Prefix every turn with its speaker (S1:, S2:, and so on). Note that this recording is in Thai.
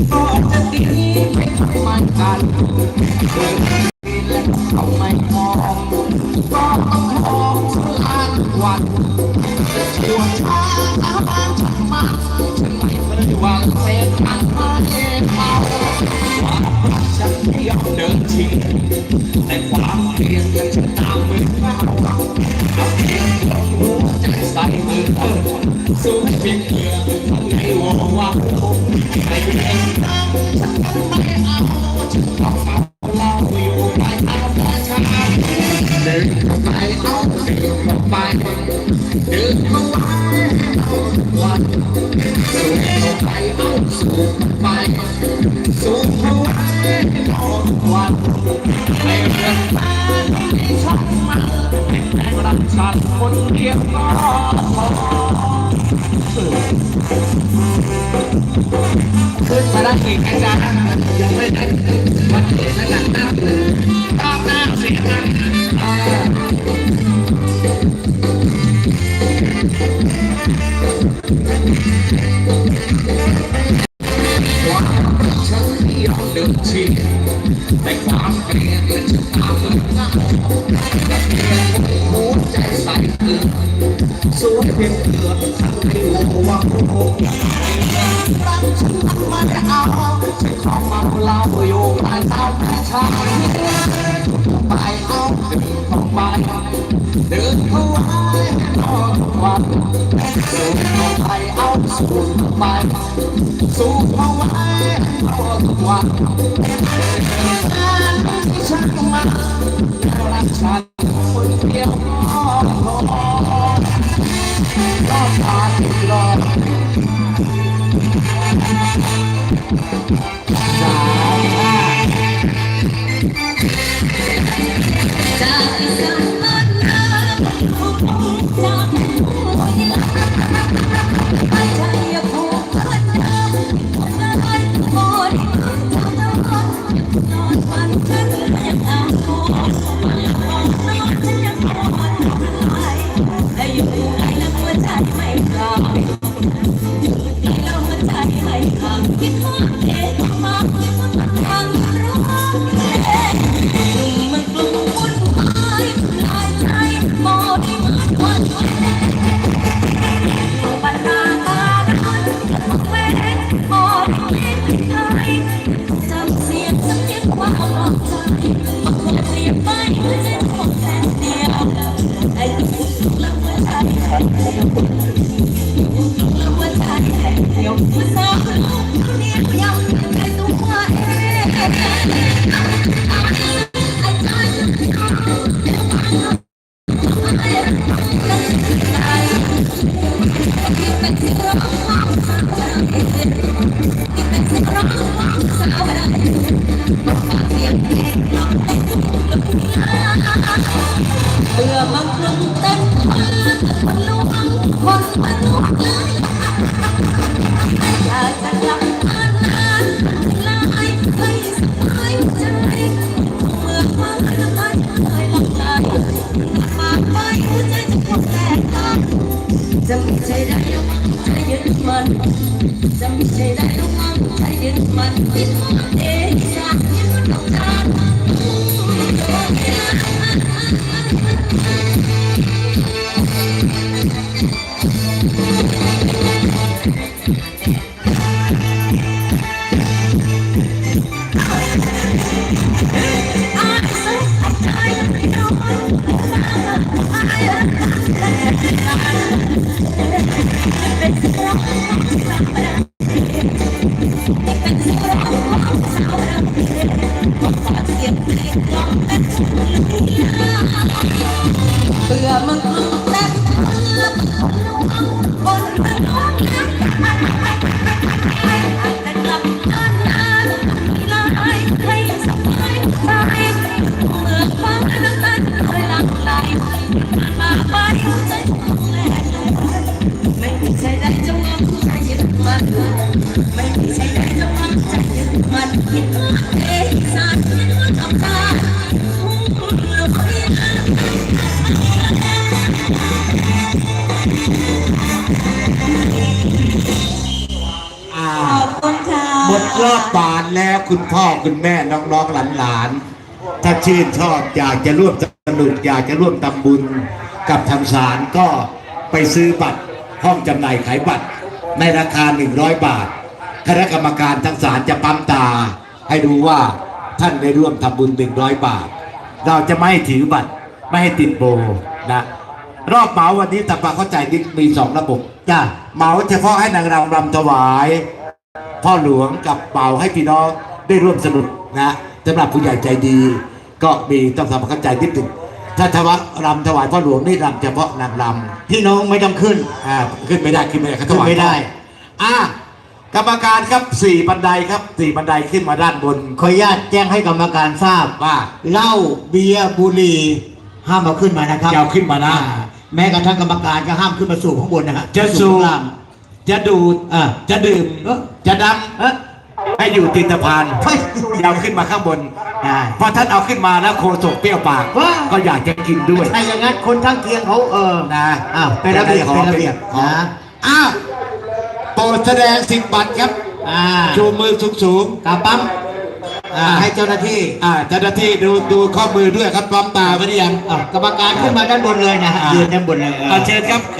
S1: แล้วเขาไม่มองก็ต้องมองสลานวันชั่วช้าอาบานฉันมาฉันไม่เควาเส้นทางมเย็นเมช่าฉันเที่ยวเดินชิงแต่ความเพียรจะตามมือเงาเอาเพียงหัวใจใส่มือเธอสู้เพียงเพื่อทำให้วว่าไม่เป็นฉันไม่เอาฉันต้องเอาเราอยู่ในอาชาเดินไปเอาเดินเข้าไปเดินเข้า ไปวันสู้เข้าไปเอาสู้ไปสู้เข้าไปเอาวันไม่เรื่องกาที่ฉันมาแต่รักฉันคนเดียวก็พอขึ้นมาได้อีกอาจารย์ยังไม่ได้วันเด็กขนาดนั้นเลยตามหน้าเสียง ความฉันเดียวเดินชีแต่ความเกลียดและจะตามมันเงาแต่เพียหัวใจใส่เกลือสู้เพียงเกลือทำให้หัวโคงรักฉันมันเอาฉันขอมาเล่าอยู่ใต้เท้าชายไปเอาเดินเข้าไปเดินเข้าไป นอนวันสู่เข้าไปเอาสู่เข้าไปสู่เข้าไปนอนวันที่ฉันมารักฉันคนเดียวรอดตาที่รอสามห้า
S2: จากที่สำคัญน สำ เนียงความหลอกใจมันเปลี่ยนไปเพื่อจะทำแค่เดียวไอ้ลูกแล้วหัวหัวใจแค่เดียวผู้สาวลูกบังเบื่อมันลุ่มเต็มลงคนมันลวงอยากจะกลับมานานลายไม่สบายใจเมื่อความรักมันเคยหลับไหลมาไปหัวใจจะคงแตกหักจะไม่ใช่ได้หรอกใจะไม่ใช่ได้หรอกใจยึดมั นคิดว่าเองสักยังมันต้องการ เบื่อ อ่าขอบคุณค่ะ
S3: หมดรอบบานแล้วคุณพ่อคุณแม่น้องๆหลานๆถ้าชื่นชอบอยากจะร่วม นุกอยากจะร่วมทำบุญกับทางศาลก็ไปซื้อบัตรห้องจำหน่ายขายบัตร ในราคา 100 บาท คณะกรรมการทางศาลจะปั๊มตา ให้ดูว่าท่านได้ร่วมทำบุญ 100 บาท เราจะไม่ให้ถือบัตรไม่ให้ติดโบนะรอบเหมาวันนี้ตาปาเข้าใจนี่มีสองระบบจ้าเหมาเฉพาะให้นางรำรำถวาย พ่อหลวงกับเป่าให้พี่น้องได้ร่วมสนุกนะสำหรับผู้ใหญ่ใจดี ก็มีต้องทำความเข้าใจนิดหนึ่ง ถ้าทวักรำถวายพ่อหลวงนี่รำเฉพาะนางรำพี่น้องไม่ต้องขึ้นอ่าขึ้นไม่ได้ขึ้นไม่ได้เขาถวาย
S4: ขึ้นไม่ได้
S3: อ่ากรรมการครับสี่บันไดครับสี่บันไดขึ้นมาด้านบน
S4: ขออนุญาตแจ้งให้กรรมการทราบ
S3: ว่า
S4: เหล้าเบียร์บุหรี่ห้ามเอาขึ้นมานะครับ
S3: อย่าเอาขึ้นมานะ
S4: อ่แม้กระทั่งกรรมการก็ห้ามขึ้นมาสูบข้างบนนะฮะ
S3: จะสูบ
S4: ข้างล่าง
S3: จะดูด
S4: อ่า
S3: จะดื่ม
S4: เอ้อ
S3: จะด
S4: เอ๊ะำ
S3: ให้อยู่ตินตะพาน
S4: เฮ้ย
S3: อย่าเอาขึ้นมาข้างบน
S4: ได้
S3: พอท่านเอาขึ้นมาแล้วโคศกเปรี้ยวปาก
S4: ว้า
S3: ก็อยากจะกินด้วย
S4: ถ้าอย่างนั้นคนข้างเคียงเขาเออ
S3: นะ
S4: อ้าวเป็นระเบียบ
S3: ขอ
S4: เป็นระเบียบ
S3: ขอ
S4: นะ
S3: อ้าวโปรดแสดงสิบบัตรครับ
S4: อ่า
S3: ชูมือสูง
S4: กาปั๊มอ่าให้เจ้าหน้าที่
S3: ๆอ่าเจ้าหน้าที่ดูดูข้อมือด้วยครับปั๊มตาไว้หรือยัง
S4: อะกรรมการขึ้นมาด้านบนเลยนะฮะ
S3: อ่ายื
S4: ยืนด้านบนเลยเออ
S3: เอาเชิญครับ